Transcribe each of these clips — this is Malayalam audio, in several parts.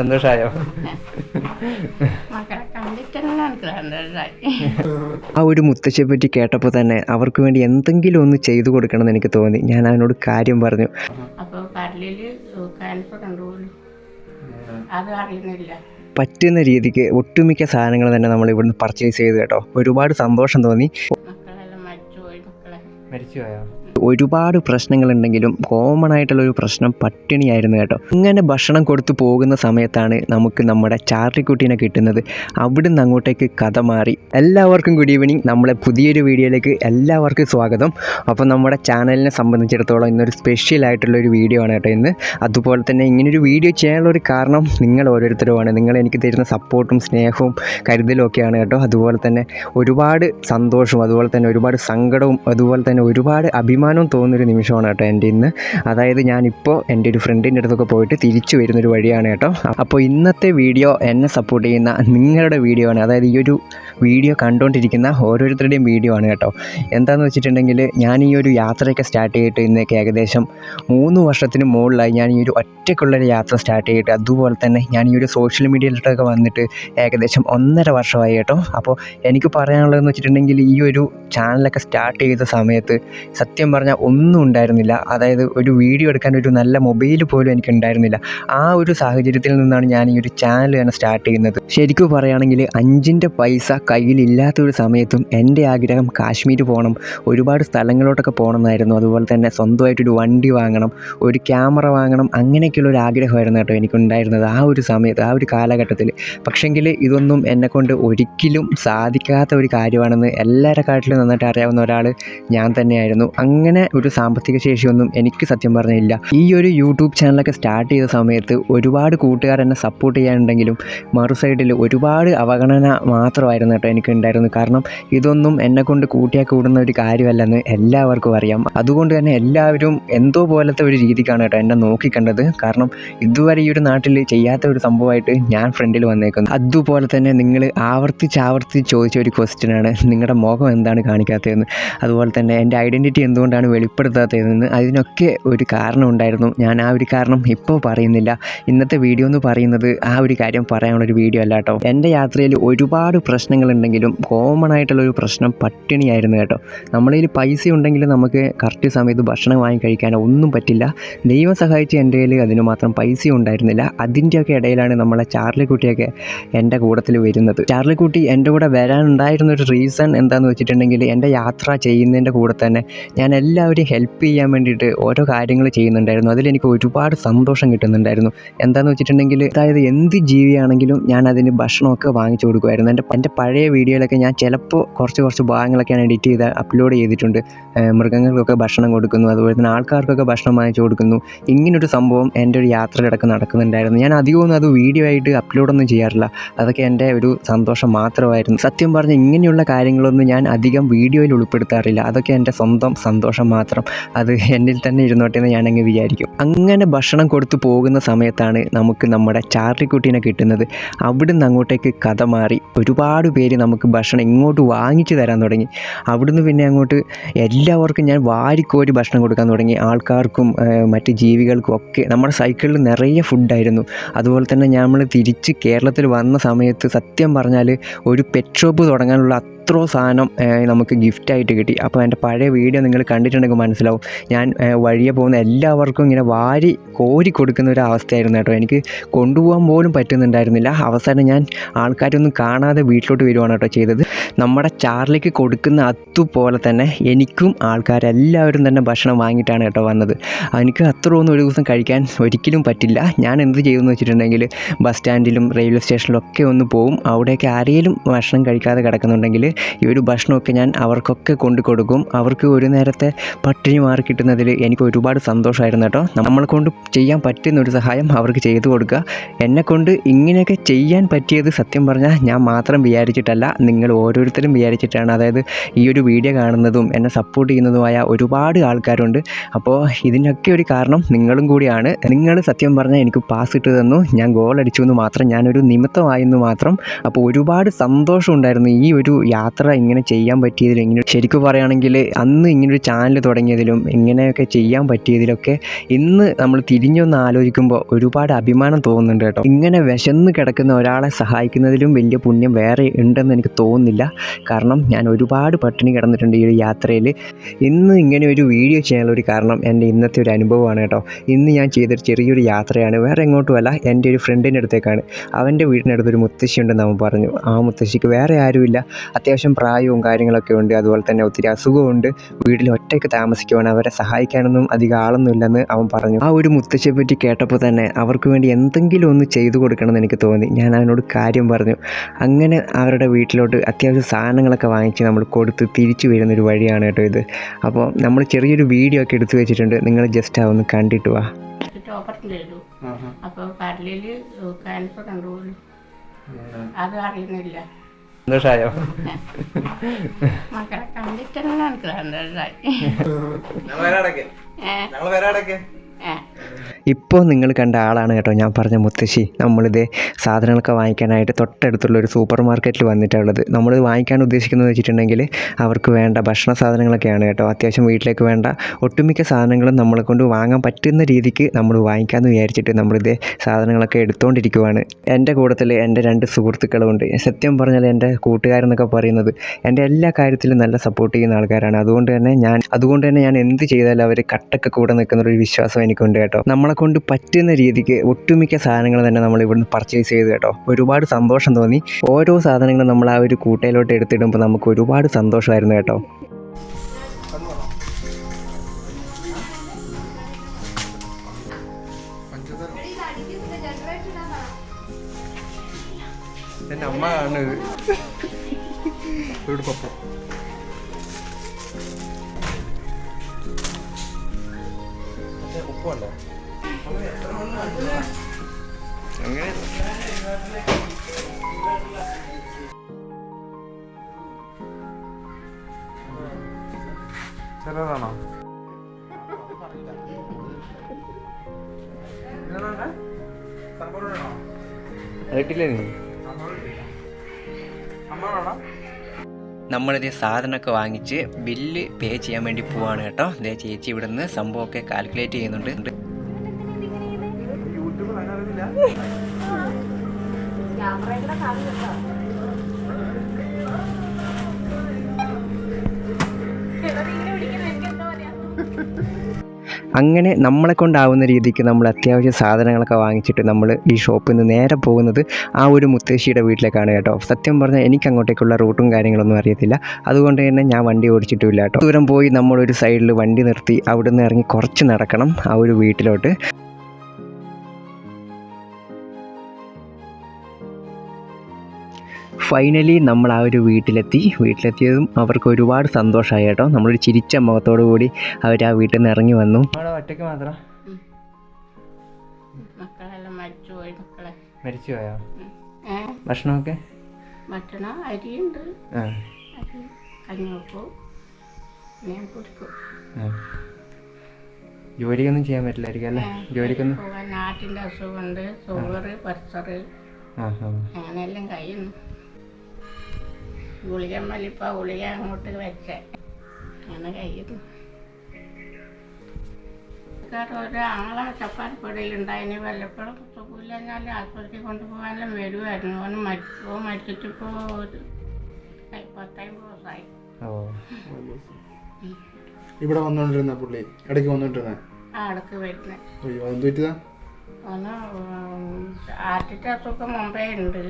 സന്തോഷമായോ ആ ഒരു മുത്തശ്ശിയെ പറ്റി കേട്ടപ്പോൾ തന്നെ അവർക്ക് വേണ്ടി എന്തെങ്കിലും ഒന്ന് ചെയ്തു കൊടുക്കണം എന്ന് എനിക്ക് തോന്നി. ഞാൻ അവനോട് കാര്യം പറഞ്ഞു. അപ്പോൾ കടലിൽ ക്യാൻസർ കണ്ടുപോലും അത് അറിയുന്നില്ല. പറ്റുന്ന രീതിക്ക് ഒട്ടുമിക്ക സാധനങ്ങൾ തന്നെ നമ്മൾ ഇവിടുന്ന് പർച്ചേസ് ചെയ്തു കേട്ടോ. ഒരുപാട് സന്തോഷം തോന്നി. മക്കളെല്ലാം മരിച്ചുപോയി മക്കളെ. മരിച്ചുപോയോ? ഒരുപാട് പ്രശ്നങ്ങളുണ്ടെങ്കിലും കോമൺ ആയിട്ടുള്ള ഒരു പ്രശ്നം പട്ടിണിയായിരുന്നു കേട്ടോ. ഇങ്ങനെ ഭക്ഷണം കൊടുത്തു പോകുന്ന സമയത്താണ് നമുക്ക് നമ്മുടെ ചാർട്ടിക്കുട്ടീനെ കിട്ടുന്നത്. അവിടുന്ന് അങ്ങോട്ടേക്ക് കഥ മാറി. എല്ലാവർക്കും ഗുഡ് ഈവനിങ് നമ്മളെ പുതിയൊരു വീഡിയോയിലേക്ക് എല്ലാവർക്കും സ്വാഗതം. അപ്പോൾ നമ്മുടെ ചാനലിനെ സംബന്ധിച്ചിടത്തോളം ഇന്നൊരു സ്പെഷ്യൽ ആയിട്ടുള്ള ഒരു വീഡിയോ ആണ് കേട്ടോ ഇന്ന്. അതുപോലെ തന്നെ ഇങ്ങനൊരു വീഡിയോ ചെയ്യാനുള്ള ഒരു കാരണം നിങ്ങൾ ഓരോരുത്തരുമാണ്. നിങ്ങൾ എനിക്ക് തരുന്ന സപ്പോർട്ടും സ്നേഹവും കരുതലും ഒക്കെയാണ് കേട്ടോ. അതുപോലെ തന്നെ ഒരുപാട് സന്തോഷവും അതുപോലെ തന്നെ ഒരുപാട് സങ്കടവും അതുപോലെ തന്നെ ഒരുപാട് അഭിമാനവും തോന്നുന്നൊരു നിമിഷമാണ് കേട്ടോ എന്റെ ഇന്ന്. അതായത് ഞാനിപ്പോൾ എന്റെ ഒരു ഫ്രണ്ടിന്റെ അടുത്തൊക്കെ പോയിട്ട് തിരിച്ചു വരുന്നൊരു വഴിയാണ് കേട്ടോ. അപ്പോൾ ഇന്നത്തെ വീഡിയോ എന്നെ സപ്പോർട്ട് ചെയ്യുന്ന നിങ്ങളുടെ വീഡിയോ ആണ്. അതായത് ഈ ഒരു വീഡിയോ കണ്ടുകൊണ്ടിരിക്കുന്ന ഓരോരുത്തരുടെയും വീഡിയോ ആണ് കേട്ടോ. എന്താണെന്ന് വെച്ചിട്ടുണ്ടെങ്കിൽ ഞാൻ ഈ ഒരു യാത്രയൊക്കെ സ്റ്റാർട്ട് ചെയ്തിട്ട് ഇന്നേക്ക് ഏകദേശം മൂന്ന് വർഷത്തിന് മുകളിലായി ഞാൻ ഈ ഒരു ഒറ്റയ്ക്കുള്ളൊരു യാത്ര സ്റ്റാർട്ട് ചെയ്തിട്ട് അതുപോലെ തന്നെ ഞാൻ ഈ ഒരു സോഷ്യൽ മീഡിയയിലോട്ടൊക്കെ വന്നിട്ട് ഏകദേശം ഒന്നര വർഷമായി കേട്ടോ. അപ്പോൾ എനിക്ക് പറയാനുള്ളതെന്ന് വെച്ചിട്ടുണ്ടെങ്കിൽ ഈ ഒരു ചാനലൊക്കെ സ്റ്റാർട്ട് ചെയ്ത സമയത്ത് സത്യം പറഞ്ഞാൽ ഒന്നും ഉണ്ടായിരുന്നില്ല. അതായത് ഒരു വീഡിയോ എടുക്കാൻ ഒരു നല്ല മൊബൈൽ പോലും എനിക്ക് ഉണ്ടായിരുന്നില്ല. ആ ഒരു സാഹചര്യത്തിൽ നിന്നാണ് ഞാൻ ഈ ഒരു ചാനൽ തന്നെ സ്റ്റാർട്ട് ചെയ്യുന്നത്. ശരിക്കും പറയുകയാണെങ്കിൽ അഞ്ചിന്റെ പൈസ കയ്യിലില്ലാത്ത ഒരു സമയത്തും എന്റെ ആഗ്രഹം കാശ്മീർ പോകണം. ഒരുപാട് സ്ഥലങ്ങളിലോട്ടൊക്കെ പോകണമെന്നായിരുന്നു അതുപോലെ തന്നെ സ്വന്തമായിട്ടൊരു വണ്ടി വാങ്ങണം ഒരു ക്യാമറ വാങ്ങണം അങ്ങനെയൊക്കെയുള്ള ഒരു ആഗ്രഹമായിരുന്നു കേട്ടോ എനിക്കുണ്ടായിരുന്നത് ആ ഒരു സമയത്ത് ആ ഒരു കാലഘട്ടത്തിൽ പക്ഷെങ്കിൽ ഇതൊന്നും എന്നെക്കൊണ്ട് ഒരിക്കലും സാധിക്കാത്ത ഒരു കാര്യമാണെന്ന് എല്ലാവരെക്കാട്ടിലും നന്നായിട്ട് അറിയാവുന്ന ഒരാൾ ഞാൻ തന്നെയായിരുന്നു. അങ്ങനെ ഒരു സാമ്പത്തിക ശേഷിയൊന്നും എനിക്ക് സത്യം പറഞ്ഞില്ല. ഈ ഒരു യൂട്യൂബ് ചാനലൊക്കെ സ്റ്റാർട്ട് ചെയ്ത സമയത്ത് ഒരുപാട് കൂട്ടുകാർ എന്നെ സപ്പോർട്ട് ചെയ്യാനുണ്ടെങ്കിലും മറു സൈഡിൽ ഒരുപാട് അവഗണന മാത്രമായിരുന്നു കേട്ടോ എനിക്ക് ഉണ്ടായിരുന്നു കാരണം ഇതൊന്നും എന്നെ കൊണ്ട് കൂട്ടിയാൽ കൂടുന്ന ഒരു കാര്യമല്ലെന്ന് എല്ലാവർക്കും അറിയാം. അതുകൊണ്ട് തന്നെ എല്ലാവരും എന്തോ പോലത്തെ ഒരു രീതിക്കാണ് കേട്ടോ എന്നെ നോക്കിക്കണ്ടത്. കാരണം ഇതുവരെ ഈ ഒരു നാട്ടിൽ ചെയ്യാത്ത ഒരു സംഭവമായിട്ട് ഞാൻ ഫ്രണ്ടിൽ വന്നേക്കുന്നു. അതുപോലെ തന്നെ നിങ്ങൾ ആവർത്തിച്ച് ചോദിച്ച ഒരു ക്വസ്റ്റ്യൻ ആണ് നിങ്ങളുടെ മുഖം എന്താണ് കാണിക്കാത്തതെന്ന്. അതുപോലെ തന്നെ എന്റെ ഐഡന്റിറ്റി എന്തുകൊണ്ടാണ് വെളിപ്പെടുത്താത്തതെന്ന് അതിനൊക്കെ ഒരു കാരണം ഉണ്ടായിരുന്നു. ഞാൻ ആ ഒരു കാരണം ഇപ്പോൾ പറയുന്നില്ല. ഇന്നത്തെ വീഡിയോ എന്ന് പറയുന്നത് ആ ഒരു കാര്യം പറയാനുള്ളൊരു വീഡിയോ അല്ല കേട്ടോ. എന്റെ യാത്രയിൽ ഒരുപാട് പ്രശ്നങ്ങളുണ്ടെങ്കിലും കോമൺ ആയിട്ടുള്ള ഒരു പ്രശ്നം പട്ടിണിയായിരുന്നു കേട്ടോ. നമ്മളിൽ പൈസ ഉണ്ടെങ്കിലും നമുക്ക് കറക്റ്റ് സമയത്ത് ഭക്ഷണം വാങ്ങി ഒന്നും പറ്റില്ല. ദൈവം സഹായിച്ച് എന്റെ കയ്യിൽ അതിന് മാത്രം പൈസ ഉണ്ടായിരുന്നില്ല. അതിന്റെയൊക്കെ ഇടയിലാണ് നമ്മളെ ചാർലിക്കുട്ടിയൊക്കെ എന്റെ കൂട്ടത്തിൽ വരുന്നത്. ചാർലിക്കുട്ടി എന്റെ കൂടെ വരാനുണ്ടായിരുന്ന ഒരു റീസൺ എന്താണെന്ന് വെച്ചിട്ടുണ്ടെങ്കിൽ എന്റെ യാത്ര ചെയ്യുന്നതിന്റെ കൂടെ തന്നെ ഞാൻ എല്ലാവരെയും ഹെൽപ്പ് ചെയ്യാൻ വേണ്ടിയിട്ട് ഓരോ കാര്യങ്ങൾ ചെയ്യുന്നുണ്ടായിരുന്നു. അതിലെനിക്ക് ഒരുപാട് സന്തോഷം കിട്ടുന്നുണ്ടായിരുന്നു. എന്താണെന്ന് വെച്ചിട്ടുണ്ടെങ്കിൽ അതായത് എന്ത് ജീവിയാണെങ്കിലും ഞാൻ അതിന് ഭക്ഷണമൊക്കെ വാങ്ങിച്ചു കൊടുക്കുമായിരുന്നു. എന്റെ എന്റെ പഴയ വീഡിയോയിലൊക്കെ ഞാൻ ചിലപ്പോൾ കുറച്ച് കുറച്ച് ഭാഗങ്ങളൊക്കെ ഞാൻ എഡിറ്റ് ചെയ്ത് അപ്ലോഡ് ചെയ്തിട്ടുണ്ട്. മൃഗങ്ങൾക്കൊക്കെ ഭക്ഷണം കൊടുക്കുന്നു. അതുപോലെ തന്നെ ആൾക്കാർക്കൊക്കെ ഭക്ഷണം വാങ്ങിച്ചു കൊടുക്കുന്നു. ഇങ്ങനൊരു സംഭവം എന്റെ ഒരു യാത്രയിലടക്കം നടക്കുന്നുണ്ടായിരുന്നു. ഞാൻ അധികമൊന്നും അത് വീഡിയോ ആയിട്ട് അപ്ലോഡൊന്നും ചെയ്യാറില്ല. അതൊക്കെ എന്റെ ഒരു സന്തോഷം മാത്രമായിരുന്നു. സത്യം പറഞ്ഞാൽ ഇങ്ങനെയുള്ള കാര്യങ്ങളൊന്നും ഞാൻ അധികം വീഡിയോയിൽ ഉൾപ്പെടുത്താറില്ല. അതൊക്കെ എന്റെ സ്വന്തം സന്തോഷം മാത്രം. അത് എന്നിൽ തന്നെ ഇരുന്നോട്ടെ എന്ന് ഞാനങ്ങ് വിചാരിക്കും. അങ്ങനെ ഭക്ഷണം കൊടുത്തു പോകുന്ന സമയത്താണ് നമുക്ക് നമ്മുടെ ചാർലിക്കുട്ടീനെ കിട്ടുന്നത്. അവിടുന്ന് അങ്ങോട്ടേക്ക് കഥ മാറി. ഒരുപാട് പേര് നമുക്ക് ഭക്ഷണം ഇങ്ങോട്ട് വാങ്ങിച്ചു തരാൻ തുടങ്ങി. അവിടുന്ന് പിന്നെ അങ്ങോട്ട് എല്ലാവർക്കും ഞാൻ വാരിക്കോരി ഭക്ഷണം കൊടുക്കാൻ തുടങ്ങി. ആൾക്കാർക്കും മറ്റ് ജീവികൾക്കും ഒക്കെ നമ്മുടെ സൈക്കിളിൽ നിറയെ ഫുഡായിരുന്നു. അതുപോലെ തന്നെ നമ്മൾ തിരിച്ച് കേരളത്തിൽ വന്ന സമയത്ത് സത്യം പറഞ്ഞാൽ ഒരു പെറ്റ് ഷോപ്പ് തുടങ്ങാനുള്ള അത്രയോ സാധനം നമുക്ക് ഗിഫ്റ്റായിട്ട് കിട്ടി. അപ്പോൾ എന്റെ പഴയ വീഡിയോ നിങ്ങൾ കണ്ടിട്ടുണ്ടെങ്കിൽ മനസ്സിലാവും. ഞാൻ വഴിയെ പോകുന്ന എല്ലാവർക്കും ഇങ്ങനെ വാരി കോരി കൊടുക്കുന്ന ഒരു അവസ്ഥയായിരുന്നു കേട്ടോ. എനിക്ക് കൊണ്ടുപോകാൻ പോലും പറ്റുന്നുണ്ടായിരുന്നില്ല. അവസാനം ഞാൻ ആൾക്കാരൊന്നും കാണാതെ വീട്ടിലോട്ട് വരുവാണ് കേട്ടോ ചെയ്തത്. നമ്മുടെ ചാർലിക്ക് കൊടുക്കുന്ന അതുപോലെ തന്നെ എനിക്കും ആൾക്കാരെല്ലാവരും തന്നെ ഭക്ഷണം വാങ്ങിയിട്ടാണ് കേട്ടോ വന്നത്. എനിക്ക് അത്ര ഒന്നും ഒരു ദിവസം കഴിക്കാൻ ഒരിക്കലും പറ്റില്ല. ഞാൻ എന്ത് ചെയ്യുമെന്ന് വെച്ചിട്ടുണ്ടെങ്കിൽ ബസ് സ്റ്റാൻഡിലും റെയിൽവേ സ്റ്റേഷനിലും ഒക്കെ ഒന്ന് പോവും. അവിടെയൊക്കെ ആരെങ്കിലും ഭക്ഷണം കഴിക്കാതെ കിടക്കുന്നുണ്ടെങ്കിൽ ഈ ഒരു ഭക്ഷണമൊക്കെ ഞാൻ അവർക്കൊക്കെ കൊണ്ടു കൊടുക്കും. അവർക്ക് ഒരു നേരത്തെ പട്ടിണി മാറി കിട്ടുന്നതിൽ എനിക്ക് ഒരുപാട് സന്തോഷമായിരുന്നു കേട്ടോ. നമ്മളെ കൊണ്ട് ചെയ്യാൻ പറ്റുന്ന ഒരു സഹായം അവർക്ക് ചെയ്തു കൊടുക്കുക. എന്നെക്കൊണ്ട് ഇങ്ങനെയൊക്കെ ചെയ്യാൻ പറ്റിയത് സത്യം പറഞ്ഞാൽ ഞാൻ മാത്രം വിചാരിച്ചിട്ടല്ല. നിങ്ങൾ ഓരോരുത്തരും വിചാരിച്ചിട്ടാണ്. അതായത് ഈ ഒരു വീഡിയോ കാണുന്നതും എന്നെ സപ്പോർട്ട് ചെയ്യുന്നതുമായ ഒരുപാട് ആൾക്കാരുണ്ട്. അപ്പോൾ ഇതിനൊക്കെ ഒരു കാരണം നിങ്ങളും കൂടിയാണ്. നിങ്ങൾ സത്യം പറഞ്ഞാൽ എനിക്ക് പാസ് ഇട്ട് തന്നു. ഞാൻ ഗോൾ അടിച്ചു എന്ന് മാത്രം ഞാനൊരു നിമിത്തമായെന്ന് മാത്രം. അപ്പോൾ ഒരുപാട് സന്തോഷമുണ്ടായിരുന്നു ഈ ഒരു യാത്ര യാത്ര ഇങ്ങനെ ചെയ്യാൻ പറ്റിയതിലും ഇങ്ങനെ ശരിക്കും പറയുകയാണെങ്കിൽ അന്ന് ഇങ്ങനൊരു ചാനൽ തുടങ്ങിയതിലും ഇങ്ങനെയൊക്കെ ചെയ്യാൻ പറ്റിയതിലൊക്കെ ഇന്ന് നമ്മൾ തിരിഞ്ഞൊന്ന് ആലോചിക്കുമ്പോൾ ഒരുപാട് അഭിമാനം തോന്നുന്നുണ്ട് കേട്ടോ. ഇങ്ങനെ വിശന്ന് കിടക്കുന്ന ഒരാളെ സഹായിക്കുന്നതിലും വലിയ പുണ്യം വേറെ ഉണ്ടെന്ന് എനിക്ക് തോന്നുന്നില്ല. കാരണം ഞാൻ ഒരുപാട് പട്ടിണി കിടന്നിട്ടുണ്ട് ഈ ഒരു യാത്രയിൽ. ഇന്ന് ഇങ്ങനെ ഒരു വീഡിയോ ചെയ്യാനുള്ള ഒരു കാരണം എന്റെ ഇന്നത്തെ ഒരു അനുഭവമാണ് കേട്ടോ. ഇന്ന് ഞാൻ ചെയ്തൊരു ചെറിയൊരു യാത്രയാണ്. വേറെ എങ്ങോട്ടുമല്ല എന്റെ ഒരു ഫ്രണ്ടിന്റെ അടുത്തേക്കാണ്. അവന്റെ വീടിനടുത്തൊരു മുത്തശ്ശി ഉണ്ടെന്ന് അവൻ പറഞ്ഞു. ആ മുത്തശ്ശിക്ക് വേറെ ആരുമില്ല. അത്യാവശ്യം പ്രായവും കാര്യങ്ങളൊക്കെ ഉണ്ട്. അതുപോലെ തന്നെ ഒത്തിരി അസുഖമുണ്ട് വീട്ടിൽ ഒറ്റയ്ക്ക് താമസിക്കുവാണ് അവരെ സഹായിക്കാനൊന്നും അധികം ആളൊന്നും ഇല്ലെന്ന് അവൻ പറഞ്ഞു. ആ ഒരു മുത്തശ്ശിയെ പറ്റി കേട്ടപ്പോൾ തന്നെ അവർക്ക് വേണ്ടി എന്തെങ്കിലും ഒന്ന് ചെയ്തു കൊടുക്കണമെന്ന് എനിക്ക് തോന്നി. ഞാൻ അവനോട് കാര്യം പറഞ്ഞു. അങ്ങനെ അവരുടെ വീട്ടിലോട്ട് അത്യാവശ്യം സാധനങ്ങളൊക്കെ വാങ്ങിച്ച് നമ്മൾ കൊടുത്ത് തിരിച്ചു വരുന്നൊരു വഴിയാണ് കേട്ടോ ഇത്. അപ്പോൾ നമ്മൾ ചെറിയൊരു വീഡിയോ ഒക്കെ എടുത്തു വെച്ചിട്ടുണ്ട്. നിങ്ങൾ ജസ്റ്റ് അതൊന്ന് കണ്ടിട്ട് വാ. കാൻസർ അപ്പോൾ കരളിൽ ക്യാൻസർ കണ്ടുപോലും അത് അറിയുന്നില്ല. സന്തോഷമായോ? മക്കളെ കണ്ടിട്ടെല്ലാം എനിക്ക് സന്തോഷമായി ഏ? ഏ ഇപ്പോൾ നിങ്ങൾ കണ്ട ആളാണ് കേട്ടോ ഞാൻ പറഞ്ഞ മുത്തശ്ശി. നമ്മളിത് സാധനങ്ങളൊക്കെ വാങ്ങിക്കാനായിട്ട് തൊട്ടടുത്തുള്ള ഒരു സൂപ്പർ മാർക്കറ്റിൽ വന്നിട്ടുള്ളത്. നമ്മൾ വാങ്ങിക്കാൻ ഉദ്ദേശിക്കുന്നത് വെച്ചിട്ടുണ്ടെങ്കിൽ അവർക്ക് വേണ്ട ഭക്ഷണ സാധനങ്ങളൊക്കെയാണ് കേട്ടോ. അത്യാവശ്യം വീട്ടിലേക്ക് വേണ്ട ഒട്ടുമിക്ക സാധനങ്ങളും നമ്മളെ കൊണ്ട് വാങ്ങാൻ പറ്റുന്ന രീതിക്ക് നമ്മൾ വാങ്ങിക്കാമെന്ന് വിചാരിച്ചിട്ട് നമ്മളിത് സാധനങ്ങളൊക്കെ എടുത്തുകൊണ്ടിരിക്കുവാണ് എന്റെ കൂട്ടത്തിൽ എന്റെ രണ്ട് സുഹൃത്തുക്കളുമുണ്ട് സത്യം പറഞ്ഞാൽ എന്റെ കൂട്ടുകാരെന്നൊക്കെ പറയുന്നത് എന്റെ എല്ലാ കാര്യത്തിലും നല്ല സപ്പോർട്ട് ചെയ്യുന്ന ആൾക്കാരാണ്. അതുകൊണ്ട് തന്നെ ഞാൻ അതുകൊണ്ട് തന്നെ ഞാൻ എന്ത് ചെയ്താലും അവർ കട്ടൊക്കെ കൂടെ നിൽക്കുന്ന ഒരു വിശ്വാസം എനിക്കുണ്ട് കേട്ടോ. നമ്മളെ കൊണ്ട് പറ്റുന്ന രീതിക്ക് ഒട്ടുമിക്ക സാധനങ്ങൾ തന്നെ നമ്മൾ ഇവിടുന്ന് പർച്ചേസ് ചെയ്തു കേട്ടോ. ഒരുപാട് സന്തോഷം തോന്നി. ഓരോ സാധനങ്ങളും നമ്മൾ ആ ഒരു കൂട്ടയിലോട്ട് എടുത്തിടുമ്പോൾ നമുക്ക് ഒരുപാട് സന്തോഷമായിരുന്നു കേട്ടോ. എന്റെ അമ്മ കാണുന്നത്. ഇവിടെ പപ്പ. ഉപ്പുണ്ടോ അങ്ങനെ ചെറുതാണോ കേട്ടില്ലേ നീ നമ്മളിത് സാധനമൊക്കെ വാങ്ങിച്ച് ബില്ല് പേ ചെയ്യാൻ വേണ്ടി പോവാണ് കേട്ടോ. ദേ ചേച്ചി ഇവിടുന്ന് സംഭവമൊക്കെ കാൽക്കുലേറ്റ് ചെയ്യുന്നുണ്ട്. അറിയില്ല അങ്ങനെ നമ്മളെ കൊണ്ടാവുന്ന രീതിക്ക് നമ്മൾ അത്യാവശ്യ സാധനങ്ങളൊക്കെ വാങ്ങിച്ചിട്ട് നമ്മൾ ഈ ഷോപ്പിൽ നിന്ന് നേരെ പോകുന്നത് ആ ഒരു മുത്തശ്ശിയുടെ വീട്ടിലേക്കാണ് കേട്ടോ. സത്യം പറഞ്ഞാൽ എനിക്ക് അങ്ങോട്ടേക്കുള്ള റൂട്ടും കാര്യങ്ങളൊന്നും അറിയത്തില്ല. അതുകൊണ്ട് തന്നെ ഞാൻ വണ്ടി ഓടിച്ചിട്ടുമില്ല കേട്ടോ. ദൂരം പോയി നമ്മളൊരു സൈഡിൽ വണ്ടി നിർത്തി അവിടെ നിന്ന് ഇറങ്ങി കുറച്ച് നടക്കണം ആ ഒരു വീട്ടിലോട്ട്. ഫൈനലി നമ്മൾ ആ ഒരു വീട്ടിലെത്തി. വീട്ടിലെത്തിയതും അവർക്ക് ഒരുപാട് സന്തോഷമായി കേട്ടോ. നമ്മളൊരു ചിരിച്ച മുഖത്തോടു കൂടി അവർ ആ വീട്ടിൽ നിന്ന് ഇറങ്ങി വന്നു. ഒറ്റയ്ക്ക് മാത്രം? മരിച്ചു പോയോ ഭക്ഷണമൊക്കെ? ഭക്ഷണം അരിയുണ്ട്. ജോലിയൊന്നും ചെയ്യാൻ പറ്റില്ലായിരിക്കും അല്ലേ? ജോലിക്കൊന്നും? നാട്ടിന്റെ അസുഖമുണ്ട്. ഷുഗർ പ്രഷർ അങ്ങനെയെല്ലാം കഴിയുന്നു. ഗുളിക മലിപ്പ ഗുളിക അങ്ങോട്ട് വെച്ചേ. അങ്ങനെ കഴിയുന്നു. ഒരാളെ ചപ്പാത്തിപ്പടിയിലുണ്ടായിന് വല്ലപ്പോഴും സുഖമില്ലാഞ്ഞാൽ ആശുപത്രിയിൽ കൊണ്ടുപോകാനും വരുമായിരുന്നു അവന് മരിച്ചു. മരിച്ചിട്ടിപ്പോൾ ഒരു പത്തമ്പത് ദിവസമായി ഇവിടെ വന്നോണ്ടിരുന്ന പുള്ളി? ഇടയ്ക്ക് വന്നോണ്ടിരുന്ന? ആ അടുക്ക് വരുന്നത് അയ്യോ എന്ത് പറ്റിയതാ? ഒന്ന് ആർട്ടിന്റെ അസുഖം മുമ്പേ ഉണ്ട്.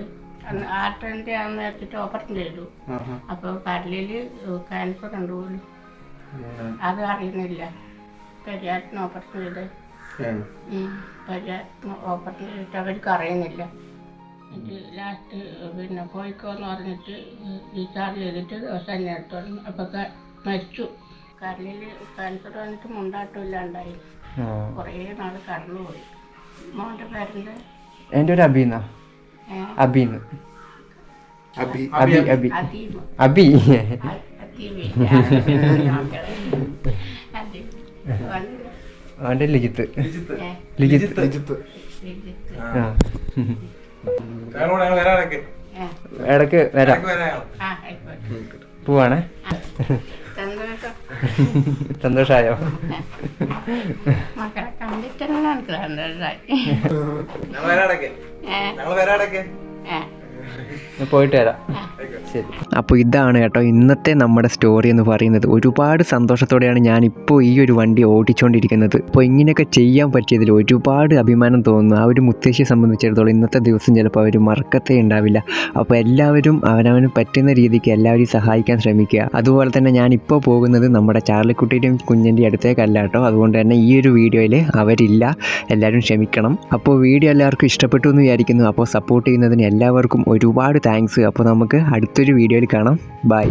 അന്ന് ആർട്ടിന്റെ അന്ന് വെച്ചിട്ട് ഓപ്പറേഷൻ ചെയ്തു. അപ്പോൾ കരളിൽ ക്യാൻസർ കണ്ടുപോലും. അത് അറിയുന്നില്ല. പെരിയാറ്റിന് ഓപ്പറേഷൻ ചെയ്ത്. ഏ. പെരിയാറ്റിന് ഓപ്പറേഷൻ ചെയ്തിട്ട് അവർക്ക് അറിയുന്നില്ല. എന്നിട്ട് ലാസ്റ്റ് പിന്നെ പോയിക്കോന്ന് പറഞ്ഞിട്ട് റീചാർജ് ചെയ്തിട്ട് ദിവസം തന്നെ എടുത്തു. അപ്പോൾ മരിച്ചു. കരളിൽ ക്യാൻസർ വന്നിട്ട് മുണ്ടാട്ടമില്ലാണ്ടായി ആ. കുറേ നാൾ കടന്നുപോയി. മോന്റെ പേരെന്ത്? എന്റെ ഒരു അബീന്ന ഏ അബീന്ന് അബി അബി അബി അബി അവന്റെ ലിജിത്ത് ലിജിത്ത് ലിജിത്ത് ആ ഇടയ്ക്ക്. വരാം. പോവാണേ. സന്തോഷം സന്തോഷമായോ? മക്കളെ എനിക്ക് ഏ. ഏ. പോയിട്ട് വരാം. അപ്പോൾ ഇതാണ് കേട്ടോ ഇന്നത്തെ നമ്മുടെ സ്റ്റോറി എന്ന് പറയുന്നത്. ഒരുപാട് സന്തോഷത്തോടെയാണ് ഞാൻ ഇപ്പോൾ ഈ ഒരു വണ്ടി ഓടിച്ചുകൊണ്ടിരിക്കുന്നത് അപ്പോൾ ഇങ്ങനെയൊക്കെ ചെയ്യാൻ പറ്റിയതിൽ ഒരുപാട് അഭിമാനം തോന്നുന്നു. ആ ഒരു മുത്തശ്ശിയെ സംബന്ധിച്ചിടത്തോളം ഇന്നത്തെ ദിവസം ചിലപ്പോൾ അവർ മറക്കത്തേ ഉണ്ടാവില്ല. അപ്പോൾ എല്ലാവരും അവനവന് പറ്റുന്ന രീതിക്ക് എല്ലാവരും സഹായിക്കാൻ ശ്രമിക്കുക. അതുപോലെ തന്നെ ഞാൻ ഇപ്പോൾ പോകുന്നത് നമ്മുടെ ചാർലിക്കുട്ടിയുടെയും കുഞ്ഞിന്റെ അടുത്തേക്കല്ല കേട്ടോ. അതുകൊണ്ട് തന്നെ ഈ ഒരു വീഡിയോയിൽ അവരില്ല. എല്ലാവരും ക്ഷമിക്കണം. അപ്പോൾ വീഡിയോ എല്ലാവർക്കും ഇഷ്ടപ്പെട്ടു എന്ന് വിചാരിക്കുന്നു. അപ്പോൾ സപ്പോർട്ട് ചെയ്യുന്നതിന് എല്ലാവർക്കും ഒരുപാട് താങ്ക്സ് അപ്പോൾ നമുക്ക് അടുത്തൊരു വീഡിയോയിൽ കാണാം. ബൈ